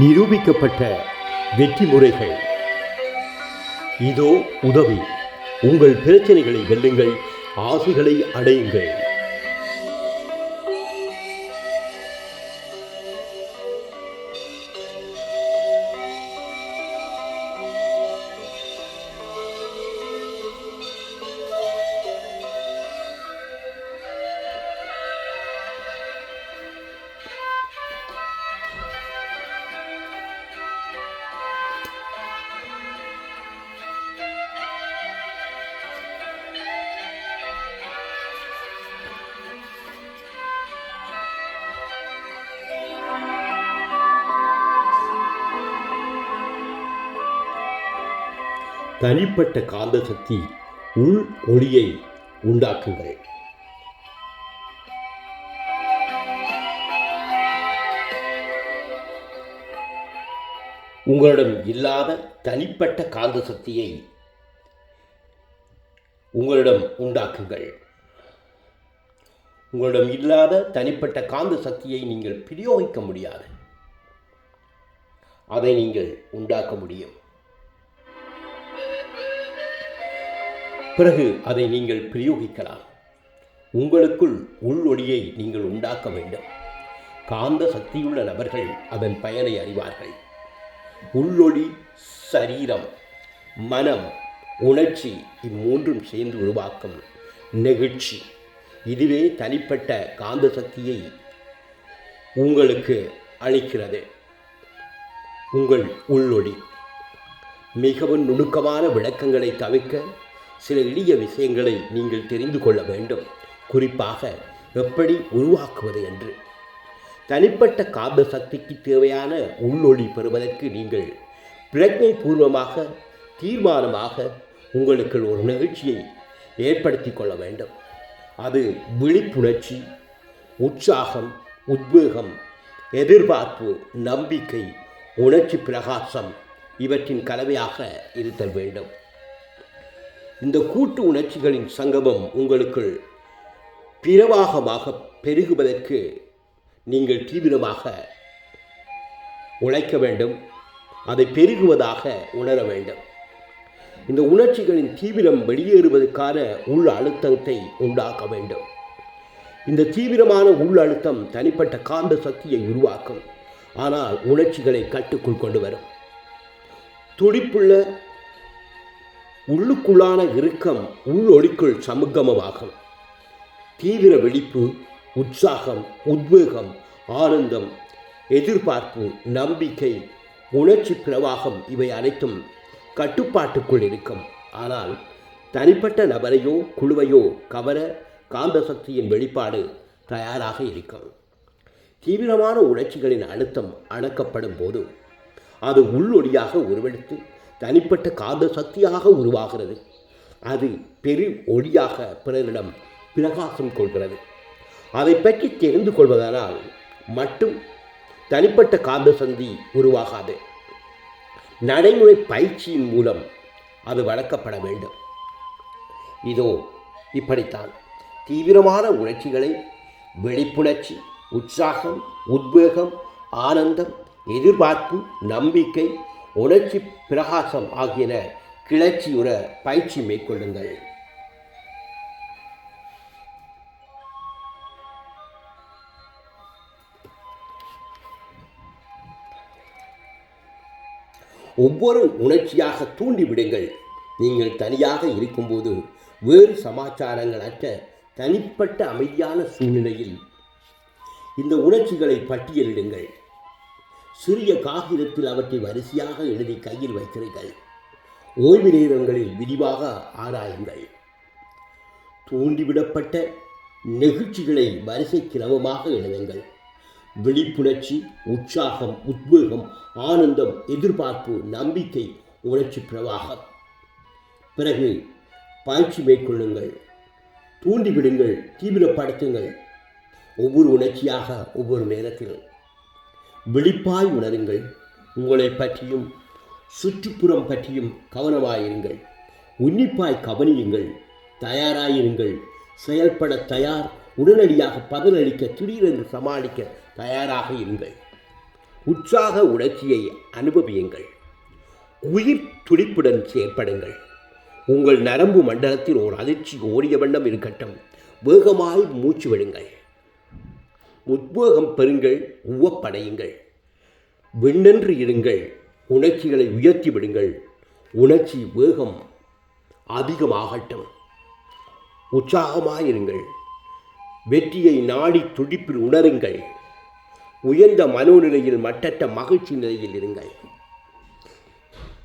நிரூபிக்கப்பட்ட வெற்றி முறைகள் இதோ உதவி. உங்கள் பிரச்சனைகளை வெல்லுங்கள். ஆசைகளை அடையுங்கள். தனிப்பட்ட காந்த சக்தி உள் ஒளியை உண்டாக்குங்கள். உங்களிடம் இல்லாத தனிப்பட்ட காந்த சக்தியை உங்களிடம் உண்டாக்குங்கள். உங்களிடம் இல்லாத தனிப்பட்ட காந்த சக்தியை நீங்கள் பிரயோகிக்க முடியாது. அதை நீங்கள் உண்டாக்க முடியும். பிறகு அதை நீங்கள் பிரயோகிக்கலாம். உங்களுக்குள் உள்ளொளியை நீங்கள் உண்டாக்க வேண்டும். காந்த சக்தியுள்ள நபர்கள் அதன் பயனை அறிவார்கள். உள்ளொளி சரீரம் மனம் உணர்ச்சி இம்மூன்றும் சேர்ந்து உருவாக்கும் நெகிழ்ச்சி. இதுவே தனிப்பட்ட காந்த சக்தியை உங்களுக்கு அளிக்கிறது. உங்கள் உள்ளொளி மிகவும் நுணுக்கமான விளக்கங்களை தவிர்க்க சில எளிய விஷயங்களை நீங்கள் தெரிந்து கொள்ள வேண்டும். குறிப்பாக எப்படி உருவாக்குவது என்று. தனிப்பட்ட காந்த சக்திக்கு தேவையான உள்ளொளி பெறுவதற்கு நீங்கள் பிரஜை பூர்வமாக தீர்மானமாக உங்களுக்கு ஒரு நிகழ்ச்சியை ஏற்படுத்தி கொள்ள வேண்டும். அது விழிப்புணர்ச்சி உற்சாகம் உத்வேகம் எதிர்பார்ப்பு நம்பிக்கை உணர்ச்சி பிரகாசம் இவற்றின் கலவையாக இருத்தல் வேண்டும். இந்த கூட்டு உணர்ச்சிகளின் சங்கமம் உங்களுக்குள் பிரவாகமாக பெருகுவதற்கு நீங்கள் தீவிரமாக உழைக்க வேண்டும். அதை பெருகுவதாக உணர வேண்டும். இந்த உணர்ச்சிகளின் தீவிரம் வெளியேறுவதற்கான உள் அழுத்தத்தை உண்டாக்க வேண்டும். இந்த தீவிரமான உள் அழுத்தம் தனிப்பட்ட காந்த சக்தியை உருவாக்கும். ஆனால் உணர்ச்சிகளை கட்டுக்குள் கொண்டு வரும். துடிப்புள்ள உள்ளுக்குள்ளான இறுக்கம் உள்ளொளிக்குள் சமுகமமாகும். தீவிர விழிப்பு உற்சாகம் உத்வேகம் ஆனந்தம் எதிர்பார்ப்பு நம்பிக்கை உணர்ச்சி பிரவாகம் இவை அனைத்தும் கட்டுப்பாட்டுக்குள் இருக்கும். ஆனால் தனிப்பட்ட நபரையோ குழுவையோ கவர காந்த சக்தியின் வெளிப்பாடு தயாராக இருக்கும். தீவிரமான உணர்ச்சிகளின் அழுத்தம் அடக்கப்படும் போது அது உள்ளொடியாக உருவெடுத்து தனிப்பட்ட காந்த சக்தியாக உருவாகிறது. அது பெரு ஒளியாக பிறரிடம் பிரகாசம் கொள்கிறது. அதை பற்றி தெரிந்து கொள்வதனால் மட்டும் தனிப்பட்ட காந்த சந்தி உருவாகாது. நடைமுறை பயிற்சியின் மூலம் அது வளர்க்கப்பட வேண்டும். இதோ இப்படித்தான். தீவிரமான உணர்ச்சிகளை வெளிப்புணர்ச்சி உற்சாகம் உத்வேகம் ஆனந்தம் எதிர்பார்ப்பு நம்பிக்கை உணர்ச்சி பிரகாசம் ஆகியன கிளர்ச்சியுற பயிற்சி மேற்கொள்ளுங்கள். ஒவ்வொரு உணர்ச்சியாக தூண்டிவிடுங்கள். நீங்கள் தனியாக இருக்கும்போது வேறு சமாச்சாரங்கள் அற்ற தனிப்பட்ட அமைதியான சூழ்நிலையில் இந்த உணர்ச்சிகளை பட்டியலிடுங்கள். சிறிய காகிதத்தில் அவற்றை வரிசையாக எழுதி கையில் வைத்திருங்கள். ஓய்வு நேரங்களில் விரிவாக ஆராயுங்கள். தூண்டிவிடப்பட்ட நெகிழ்ச்சிகளை வரிசை கிரமமாக எழுதுங்கள். விழிப்புணர்ச்சி உற்சாகம் உத்வேகம் ஆனந்தம் எதிர்பார்ப்பு நம்பிக்கை உணர்ச்சி பிரவாகம். பிறகு பயிற்சி மேற்கொள்ளுங்கள். தூண்டிவிடுங்கள் தீவிரப்படுத்துங்கள். ஒவ்வொரு உணர்ச்சியாக ஒவ்வொரு நேரத்தில் விழிப்பாய் உணருங்கள். உங்களை பற்றியும் சுற்றுப்புறம் பற்றியும் கவனமாயிருங்கள். உன்னிப்பாய் கவனியுங்கள். தயாராயிருங்கள். செயல்பட தயார் உடனடியாக பதிலளிக்க திடீரென்று சமாளிக்க தயாராக இருங்கள். உற்சாக உணர்ச்சியை அனுபவியுங்கள். உயிர் துடிப்புடன் செயற்படுங்கள். உங்கள் நரம்பு மண்டலத்தில் ஒரு அதிர்ச்சி ஓடிய வண்ணம் இருக்கட்டும். வேகமாய் மூச்சு விடுங்கள். உத்வேகம் பெறுங்கள் உவப்படையுங்கள். விண்ணென்று இருங்கள் உணர்ச்சிகளை உயர்த்தி விடுங்கள். உணர்ச்சி வேகம் அதிகமாகட்டும். உற்சாகமாயிருங்கள். வெற்றியை நாடி துடிப்பில் உணருங்கள். உயர்ந்த மனோநிலையில் மட்டற்ற மகிழ்ச்சி நிலையில் இருங்கள்.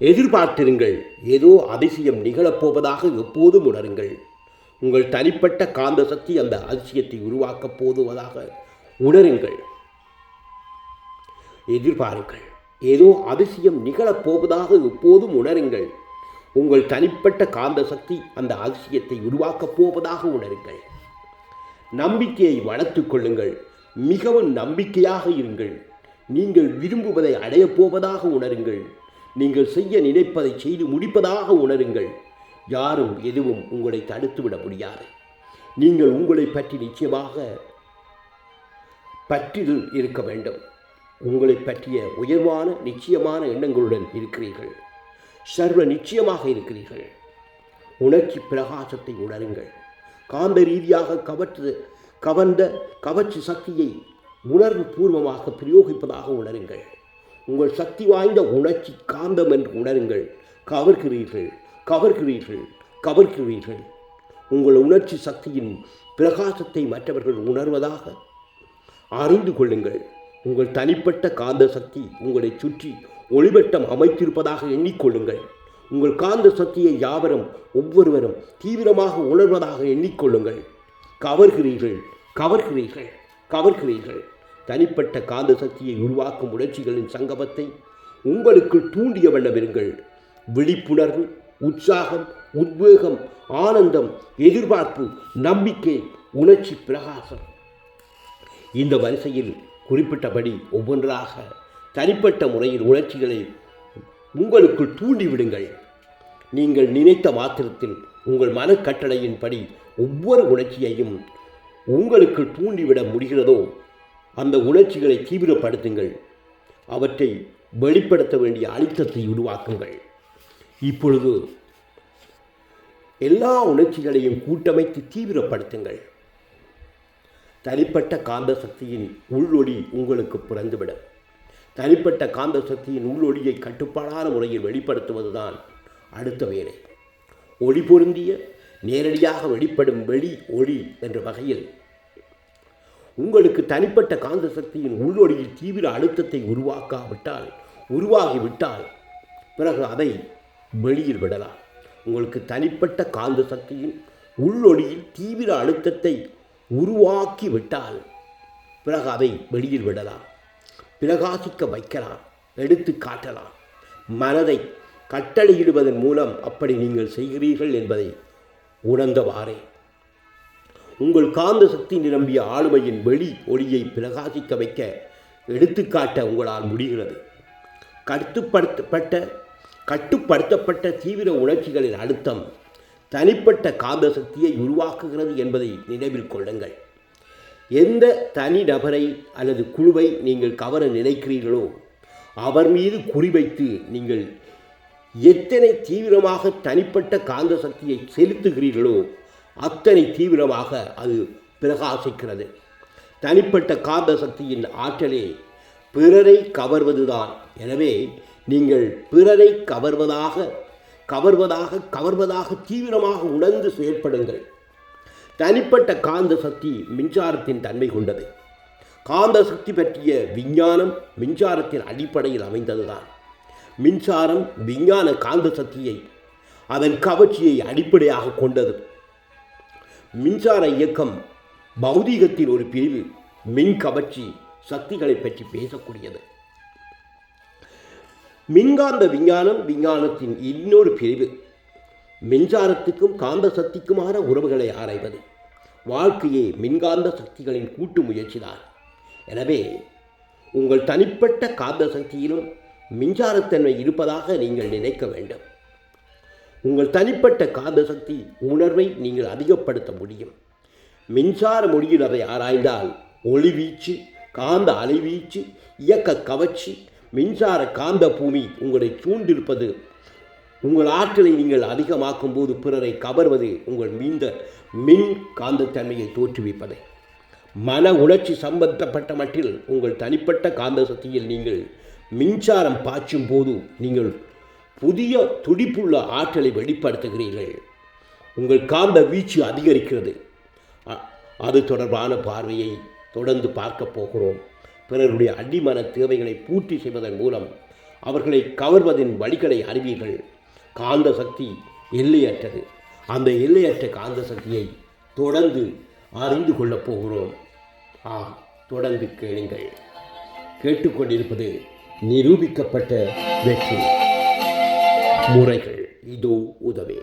எதிர்பார்த்திருங்கள் ஏதோ அதிசயம் நிகழப்போவதாக எப்போதும் உணருங்கள். உங்கள் தனிப்பட்ட காந்த சக்தி அந்த அதிசயத்தை உருவாக்கப் போதுவதாக உணருங்கள். எதிர்பாருங்கள். ஏதோ அதிசயம் நிகழப்போவதாக எப்போதும் உணருங்கள். உங்கள் தனிப்பட்ட காந்த சக்தி அந்த அதிசயத்தை உருவாக்கப் போவதாக உணருங்கள். நம்பிக்கையை வளர்த்து கொள்ளுங்கள். மிகவும் நம்பிக்கையாக இருங்கள். நீங்கள் விரும்புவதை அடையப் போவதாக உணருங்கள். நீங்கள் செய்ய நினைப்பதை செய்து முடிப்பதாக உணருங்கள். யாரும் எதுவும் உங்களை தடுத்துவிட முடியாது. நீங்கள் உங்களை பற்றி நிச்சயமாக பற்றில் இருக்க வேண்டும். உங்களை பற்றிய உயர்வான நிச்சயமான எண்ணங்களுடன் இருக்கிறீர்கள். சர்வ நிச்சயமாக இருக்கிறீர்கள். உணர்ச்சி பிரகாசத்தை உணருங்கள். காந்த ரீதியாக கவற்று கவர்ந்த கவர்ச்சி சக்தியை உணர்வு பூர்வமாக பிரயோகிப்பதாக உணருங்கள். உங்கள் சக்தி வாய்ந்த உணர்ச்சி காந்தம் என்று உணருங்கள். கவர்கிறீர்கள் கவர்கிறீர்கள் கவர்கிறீர்கள். உங்கள் உணர்ச்சி சக்தியின் பிரகாசத்தை மற்றவர்கள் உணர்வதாக அறிந்து கொள்ளுங்கள். உங்கள் தனிப்பட்ட காந்த சக்தி உங்களை சுற்றி ஒளிவட்டம் அமைத்திருப்பதாக எண்ணிக்கொள்ளுங்கள். உங்கள் காந்த சக்தியை யாவரும் ஒவ்வொருவரும் தீவிரமாக உணர்வதாக எண்ணிக்கொள்ளுங்கள். கவர்கிறீர்கள் கவர்கிறீர்கள் கவர்கிறீர்கள். தனிப்பட்ட காந்த சக்தியை உருவாக்கும் உணர்ச்சிகளின் சங்கமத்தை உங்களுக்குள் தூண்டிய வண்ணமிருங்கள் விழிப்புணர்வு உற்சாகம் உத்வேகம் ஆனந்தம் எதிர்பார்ப்பு நம்பிக்கை உணர்ச்சி பிரகாசம். இந்த வரிசையில் குறிப்பிட்டபடி ஒவ்வொன்றாக தனிப்பட்ட முறையில் உணர்ச்சிகளை உங்களுக்குள் தூண்டிவிடுங்கள். நீங்கள் நினைத்த மாத்திரத்தில் உங்கள் மனக்கட்டளையின்படி ஒவ்வொரு உணர்ச்சியையும் உங்களுக்கு தூண்டிவிட முடிகிறதோ அந்த உணர்ச்சிகளை தீவிரப்படுத்துங்கள். அவற்றை வெளிப்படுத்த வேண்டிய அழுத்தத்தை உருவாக்குங்கள். இப்பொழுது எல்லா உணர்ச்சிகளையும் கூட்டமைத்து தீவிரப்படுத்துங்கள். தனிப்பட்ட காந்த சக்தியின் உள்ளொளி உங்களுக்கு பிறந்துவிடும் தனிப்பட்ட காந்த சக்தியின் உள்ளொளியை கட்டுப்பாடான முறையில் வெளிப்படுத்துவதுதான் அடுத்த வேலை. ஒளி பொருந்திய நேரடியாக வெளிப்படும் வெளி ஒளி என்ற வகையில் உங்களுக்கு தனிப்பட்ட காந்த சக்தியின் உள்ளொளியில் தீவிர அழுத்தத்தை உருவாக்காவிட்டால் உருவாகிவிட்டால் பிறகு அதை வெளியில் விடலாம். உங்களுக்கு தனிப்பட்ட காந்த சக்தியின் உள்ளொளியில் தீவிர அழுத்தத்தை உருவாக்கி விட்டால் பிறகு அதை வெளியில் விடலாம். பிரகாசிக்க வைக்கலாம் எடுத்து காட்டலாம். மனதை கட்டளையிடுவதன் மூலம் அப்படி நீங்கள் செய்கிறீர்கள் என்பதை உணர்ந்தவாறே. உங்கள் காந்த சக்தி நிரம்பிய ஆளுமையின் வெளி ஒளியை பிரகாசிக்க வைக்க எடுத்துக்காட்ட உங்களால் முடிகிறது. கட்டுப்படுத்தப்பட்ட கட்டுப்படுத்தப்பட்ட தீவிர உணர்ச்சிகளின் அழுத்தம் தனிப்பட்ட காந்த சக்தியை உருவாக்குகிறது என்பதை நினைவில் கொள்ளுங்கள். எந்த தனி நபரை அல்லது குழுவை நீங்கள் கவர நினைக்கிறீர்களோ அவர் மீது குறிவைத்து நீங்கள் எத்தனை தீவிரமாக தனிப்பட்ட காந்த சக்தியை செலுத்துகிறீர்களோ அத்தனை தீவிரமாக அது பிரகாசிக்கிறது. தனிப்பட்ட காந்த சக்தியின் ஆற்றலே பிறரை கவர்வதுதான். எனவே நீங்கள் பிறரை கவர்வதாக கவர்வதாக கவர்வதாக தீவிரமாக உணர்ந்து செயற்படுங்கள். தனிப்பட்ட காந்த சக்தி மின்சாரத்தின் தன்மை கொண்டது. காந்த சக்தி பற்றிய விஞ்ஞானம் மின்சாரத்தின் அடிப்படையில் அமைந்ததுதான். மின்சாரம் விஞ்ஞான காந்த சக்தியை அதன் கவர்ச்சியை அடிப்படையாக கொண்டது. மின்சார இயக்கம் பௌதீகத்தின் ஒரு பிரிவு மின் கவர்ச்சி சக்திகளை பற்றி பேசக்கூடியது. மின்காந்த விஞ்ஞானம் விஞ்ஞானத்தின் இன்னொரு பிரிவு. மின்சாரத்துக்கும் காந்த சக்திக்குமான உறவுகளை ஆராய்வது. வாழ்க்கையே மின்காந்த சக்திகளின் கூட்டு முயற்சிதான். எனவே உங்கள் தனிப்பட்ட காந்த சக்தியிலும் மின்சாரத்தன்மை இருப்பதாக நீங்கள் நினைக்க வேண்டும். உங்கள் தனிப்பட்ட காந்த சக்தி உணர்வை நீங்கள் அதிகப்படுத்த முடியும். மின்சார மொழியில் அதை ஆராய்ந்தால் ஒளிவீச்சு காந்த அலைவீச்சு இயக்க கவர்ச்சி மின்சார காந்த பூமி உங்களை சூண்டிருப்பது உங்கள் ஆற்றலை நீங்கள் அதிகமாக்கும் போது பிறரை கவர்வது உங்கள் மீந்த மின் காந்தத்தன்மையை தோற்றுவிப்பது. மன உணர்ச்சி சம்பந்தப்பட்ட மட்டில் உங்கள் தனிப்பட்ட காந்த சக்தியில் நீங்கள் மின்சாரம் பாய்ச்சும் போது நீங்கள் புதிய துடிப்புள்ள ஆற்றலை வெளிப்படுத்துகிறீர்கள். உங்கள் காந்த வீச்சு அதிகரிக்கிறது. அது தொடர்பான பார்வையை தொடர்ந்து பார்க்க போகிறோம். பிறருடைய அடிமன தேவைகளை பூர்த்தி செய்வதன் மூலம் அவர்களை கவர்வதின் வழிகளை அறிவீர்கள். காந்த சக்தி எல்லையற்றது. அந்த எல்லையற்ற காந்த சக்தியை தொடர்ந்து அறிந்து கொள்ளப் போகிறோம். ஆ தொடர்ந்து கேளுங்கள். கேட்டுக்கொண்டிருப்பது நிரூபிக்கப்பட்ட வெற்றி. முறைகள் இதோ உதவி.